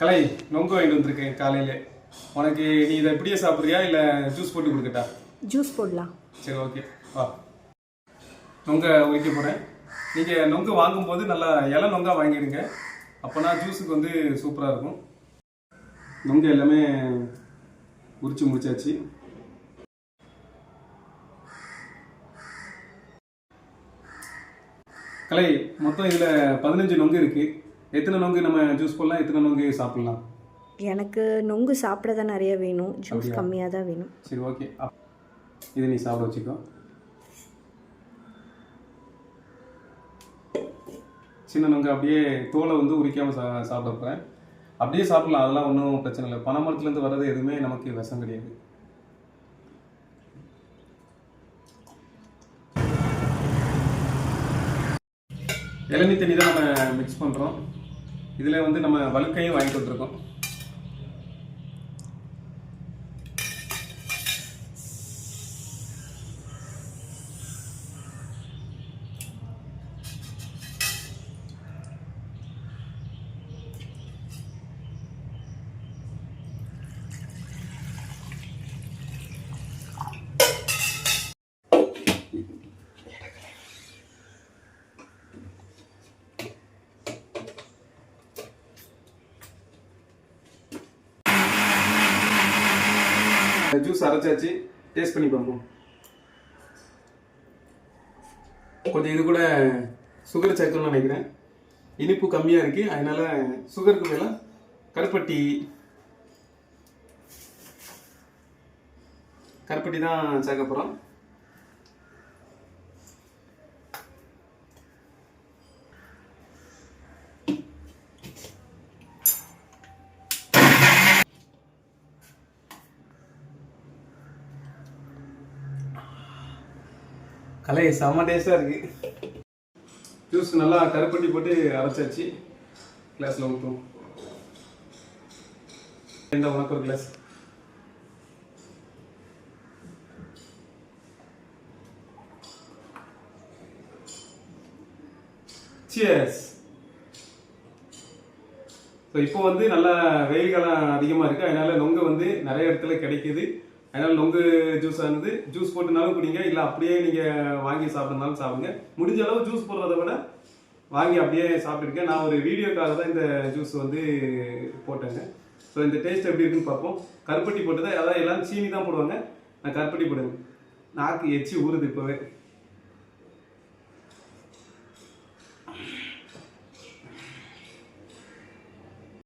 கலை நொங்கு வாங்கிட்டு வந்திருக்கேன் காலையில. உனக்கு நீ இதை இப்படியே சாப்பிட்றியா? இல்லை ஜூஸ் போட்டு கொடுக்கட்டா? ஜூஸ் போடலாம். சரி ஓகே வா. நொங்க உரிக்க போகிறேன் நீங்கள் நொங்கு வாங்கும்போது நல்லா இலை நொங்கா வாங்கிடுங்க. அப்போனா ஜூஸுக்கு வந்து சூப்பராக இருக்கும். நொங்கு எல்லாமே உரிச்சு முடிச்சாச்சு. கலை மொத்தம் இதில் பதினஞ்சு நொங்கு இருக்குது எத்தனை நொங்கு நம்ம ஜூஸ் போடலாம் எத்தனை நொங்கு சாப்பிட்லாம்? எனக்கு நொங்கு சாப்பிட தான் நிறைய வேணும். ஜூஸ்? கம்மியாக தான் வேணும். சரி ஓகே இது நீ சாப்பிட வச்சுக்கோ. சின்ன நொங்கு அப்படியே தோலை வந்து உரிக்காமல் சா சாப்பிட போகிறேன் அப்படியே சாப்பிடலாம். அதெல்லாம் ஒன்றும் பிரச்சனை இல்லை. பனைமரத்துலேருந்து வர்றது எதுவுமே நமக்கு விஷம் கிடையாது. இளநீ தண்ணி தான் நம்ம மிக்ஸ் பண்ணுறோம் இதில் வந்து நம்ம வழுக்கையும் வாங்கி கொடுத்துருக்கோம் ஜூஸ் அரைச்சாச்சு. டேஸ்ட் பண்ணி பார்ப்போம். கொஞ்சம் இது கூட சுகர் சேர்க்கணும்னு நினைக்கிறேன். இனிப்பு கம்மியாக இருக்கு. அதனால சுகருக்கு மேலே கருப்பட்டி. கருப்பட்டி தான் சேர்க்க போகிறோம் கலை செம டேஸ்டாக இருக்கு. ஜூஸ் நல்லா கருப்பட்டி போட்டு அரைச்சாச்சு. கிளாஸில் ஊற்றும் இந்த உனக்கு ஒரு கிளாஸ் சியர்ஸ் ஸோ இப்போ வந்து நல்லா வெயில் காலம் அதிகமாக இருக்குது அதனால நொங்கு வந்து நிறைய இடத்துல கிடைக்குது. அதனால் நொங்கு ஜூஸ் ஆனது ஜூஸ் போட்டுனாலும் குடிங்க இல்லை அப்படியே நீங்கள் வாங்கி சாப்பிட்றதுனாலும் சாப்பிடுங்க. முடிஞ்ச அளவு ஜூஸ் போடுறத விட வாங்கி அப்படியே சாப்பிட்டுருக்கேன் நான் ஒரு வீடியோக்காக தான் இந்த ஜூஸ் வந்து போட்டேங்க. ஸோ இந்த டேஸ்ட் எப்படி இருக்குன்னு பார்ப்போம். கருப்பட்டி போட்டு தான் அதாவது எல்லாரும் சீனி தான் போடுவாங்க. நான் கருப்பட்டி போடுவேன். நாக்கு எச்சி ஊறுது இப்போவே.